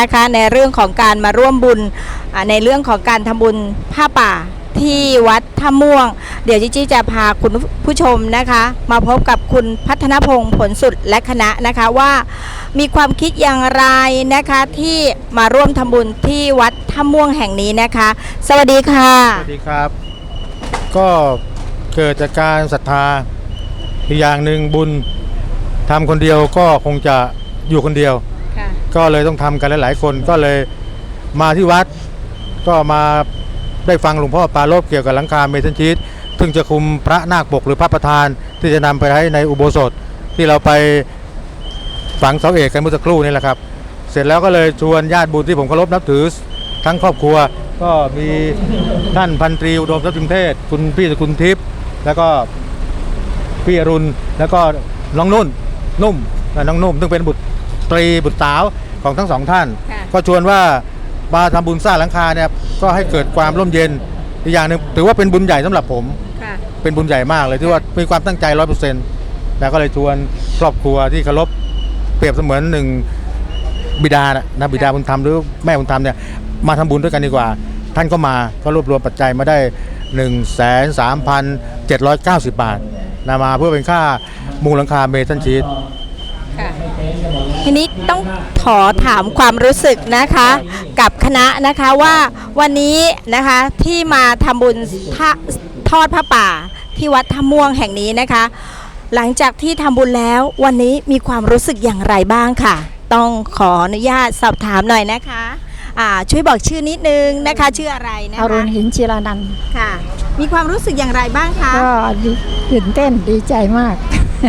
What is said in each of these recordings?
นะคะในเรื่องของการมาร่วมบุญในเรื่องของการทำบุญผ้าป่าที่วัดท่าม่วง เดี๋ยวจิจี้จะพาคุณผู้ชมนะคะ มาพบกับคุณพัฒนพงศ์ผลสุดและคณะนะคะว่ามีความคิดอย่างไรนะคะที่มาร่วมทำบุญที่วัดท่าม่วงแห่งนี้นะคะ สวัสดีค่ะ สวัสดีครับ ก็เกิดจากการศรัทธาอีกอย่างหนึ่งบุญทำคนเดียวก็คงจะอยู่คนเดียว ก็เลยต้องทำกันหลาย ๆ คนก็เลยมาที่วัด ก็มาได้ฟังหลวงพ่อปาโลบเกี่ยวกับหลังคาเมทัลชีตซึ่งจะคุมพระนาคปกหรือพระประธาน ที่จะนำไปให้ในอุโบสถที่เราไปฝังเสาเอกกันเมื่อสักครู่นี่แหละครับ เสร็จแล้วก็เลยชวนญาติบุญที่ผมเคารพนับถือทั้งครอบครัว ก็มีท่านพันตรีอุดมทรัพย์จุมเทศ คุณพี่สกุลทิพย์แล้วก็พี่อรุณแล้วก็น้องนุ่นนุ่มและน้องนุ่มซึ่งเป็นบุตร ตรีบุตรสาวของทั้งสองท่าน ค่ะก็ชวนว่ามาทำบุญสร้างหลังคาเนี่ยก็ให้เกิดความร่มเย็นอีกอย่างหนึ่งถือว่าเป็นบุญใหญ่สำหรับผม ค่ะ เป็นบุญใหญ่มากเลยที่ว่ามีความตั้งใจร้อยเปอร์เซ็นต์แล้วก็เลยชวนครอบครัวที่เคารพเปรียบเสมือนหนึ่งบิดานะนะบิดาบุญธรรมหรือแม่บุญธรรมเนี่ยมาทำบุญด้วยกันดีกว่า ท่านก็มาก็รวบรวมปัจจัยมาได้1 3 7 9 0บาทนะมาเพื่อเป็นค่ามุงหลังคาเมทัลชีตค่ะ ทีนี้ต้องขอถามความรู้สึกนะคะ กับคณะนะคะว่าวันนี้นะคะที่มาทำบุญทะทอดผ้าป่าที่วัดท่าม่วงแห่งนี้นะคะ หลังจากที่ทำบุญแล้ววันนี้มีความรู้สึกอย่างไรบ้างค่ะ ต้องขออนุญาตสอบถามหน่อยนะคะอ่าช่วยบอกชื่อนิดนึงนะคะ ชื่ออะไรนะอรุคะณหินจิรานันท์ค่ะ มีความรู้สึกอย่างไรบ้างคะก็ดีตื่นเต้นดีใจมาก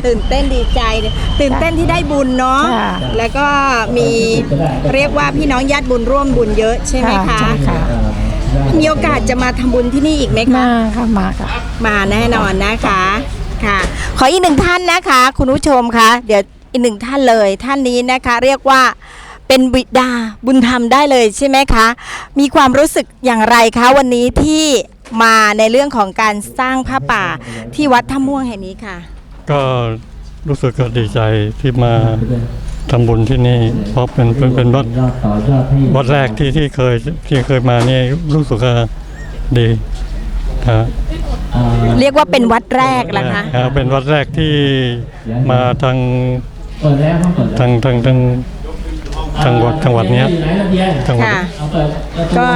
ตื่นเต้นดีใจเลยตื่นเต้นที่ได้บุญเนาะค่ะแล้วก็มีเรียกว่าพี่น้องญาติบุญร่วมบุญเยอะใช่ไหมคะใช่ค่ะ มีโอกาสจะมาทำบุญที่นี่อีกไหมคะ มาค่ะมาค่ะ มาแน่นอนนะคะค่ะ ขออีกหนึ่งท่านนะคะ คุณผู้ชมคะเดี๋ยวอีกหนึ่งท่านเลยท่านนี้นะคะ เรียกว่าเป็นบิดาบุญธรรมได้เลยใช่ไหมคะ มีความรู้สึกอย่างไรคะ วันนี้ที่มาในเรื่องของการสร้างผ้าป่าที่วัดท่าม่วงแห่งนี้ค่ะ ก็รู้สึกก็ดีใจที่มาทำบุญที่นี่ เพราะเป็นเป็นเป็นวัดวัดแรกที่ที่เคยที่เคยมานี่รู้สึกว่าดีฮะเรียกว่าเป็นวัดแรกละคะอ่าเป็นวัดแรกที่มาทางทางทางทางจังหวัดจังหวัดเนี้ยจังหวัดค่ะก็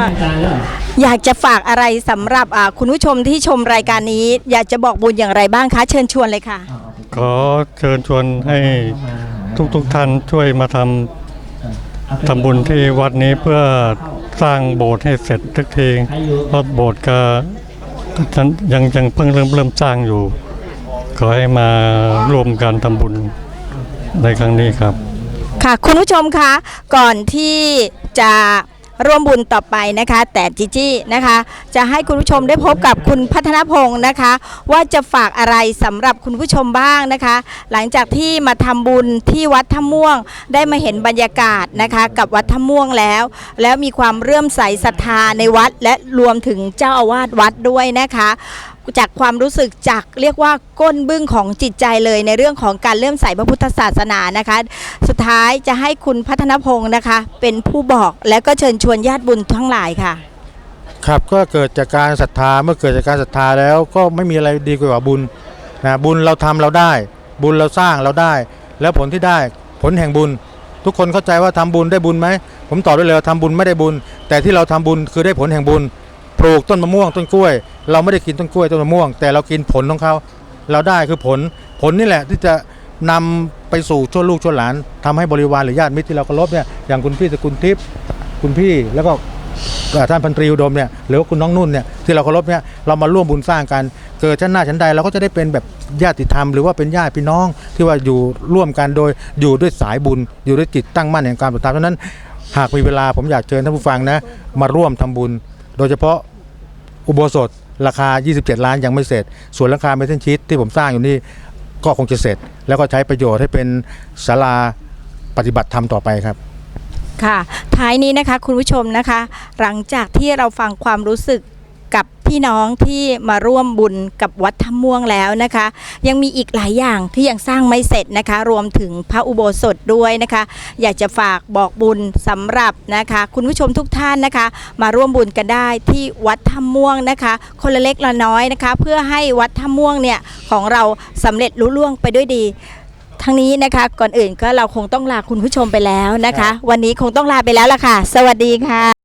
อยากจะฝากอะไรสำหรับอ่าคุณผู้ชมที่ชมรายการนี้ อยากจะบอกบุญอย่างไรบ้างคะ เชิญชวนเลยค่ะ ขอเชิญชวนให้ทุกทุกๆท่านช่วยมาทำทำบุญที่วัดนี้เพื่อสร้างโบสถ์ให้เสร็จทุกทีเพราะโบสถ์ก็ฉันยังยังเพิ่งเริ่มเริ่มสร้างอยู่ ขอให้มาร่วมกันทำบุญในครั้งนี้ครับ ค่ะคุณผู้ชมคะก่อนที่จะ ร่วมบุญต่อไปนะคะ แต่จิจี้นะคะ จะให้คุณผู้ชมได้พบกับคุณพัฒนพงศ์นะคะ ว่าจะฝากอะไรสำหรับคุณผู้ชมบ้างนะคะ หลังจากที่มาทำบุญที่วัดท่าม่วง ได้มาเห็นบรรยากาศนะคะ กับวัดท่าม่วงแล้ว แล้วมีความเรื่อมใสศรัทธาในวัด และรวมถึงเจ้าอาวาสวัดด้วยนะคะ จากความรู้สึกจากเรียกว่าก้นบึ้งของจิตใจเลยในเรื่องของการเลื่มใส่พระพุทธศาสนานะคะ สุดท้ายจะให้คุณพัฒนพงศ์นะคะ เป็นผู้บอกและก็เชิญชวนญาติบุญทั้งหลายค่ะ ครับก็เกิดจากการศรัทธาเมื่อเกิดจากการศรัทธาแล้วก็ไม่มีอะไรดีกว่าบุญนะบุญเราทำเราได้ บุญเราสร้างเราได้ แล้วผลที่ได้ผลแห่งบุญ ทุกคนเข้าใจว่าทำบุญได้บุญไหมผมตอบได้เลยว่าทำบุญไม่ได้บุญ แต่ที่เราทำบุญคือได้ผลแห่งบุญ ลูกต้นมะม่วงต้นกล้วย เราไม่ได้กินต้นกล้วยต้นมะม่วง แต่เรากินผลของเขาเราได้คือผลผลนี่แหละที่จะนำไปสู่ชั่วลูกชั่วหลานทำให้บริวารหรือญาติมิตรที่เราเคารพเนี่ยอย่างคุณพี่สกุลทิพย์คุณพี่แล้วก็ท่านพันตรีอุดมเนี่ยหรือว่าคุณน้องนุ่นเนี่ยที่เราเคารพเนี่ยเรามาร่วมบุญสร้างกันเกิดชั้นหน้าชั้นใดเราก็จะได้เป็นแบบญาติธรรมหรือว่าเป็นญาติพี่น้องที่ว่าอยู่ร่วมกันโดยอยู่ด้วยสายบุญ อยู่ด้วยจิตตั้งมั่นแห่งการปฏิบัติเพราะนั้น หากมีเวลาผมอยากเชิญท่านผู้ฟังนะมาร่วมทำบุญ โดยเฉพาะ อุโบสถราคา 27 ล้านยังไม่เสร็จ ส่วนราคาเมทัลชีตที่ผมสร้างอยู่นี่ก็คงจะเสร็จ แล้วก็ใช้ประโยชน์ให้เป็นศาลาปฏิบัติธรรมต่อไปครับ ค่ะ ท้ายนี้นะคะคุณผู้ชมนะคะ หลังจากที่เราฟังความรู้สึก พี่น้องที่มาร่วมบุญกับวัดถ้ำม่วงแล้วนะคะ ยังมีอีกหลายอย่างที่ยังสร้างไม่เสร็จนะคะ รวมถึงพระอุโบสถด้วยนะคะ อยากจะฝากบอกบุญสำหรับนะคะ คุณผู้ชมทุกท่านนะคะ มาร่วมบุญกันได้ที่วัดถ้ำม่วงนะคะ คนละเล็กละน้อยนะคะ เพื่อให้วัดถ้ำม่วงเนี่ยของเราสำเร็จลุล่วงไปด้วยดีทั้งนี้นะคะก่อนอื่นก็เราคงต้องลาคุณผู้ชมไปแล้วนะคะ วันนี้คงต้องลาไปแล้วล่ะค่ะ สวัสดีค่ะ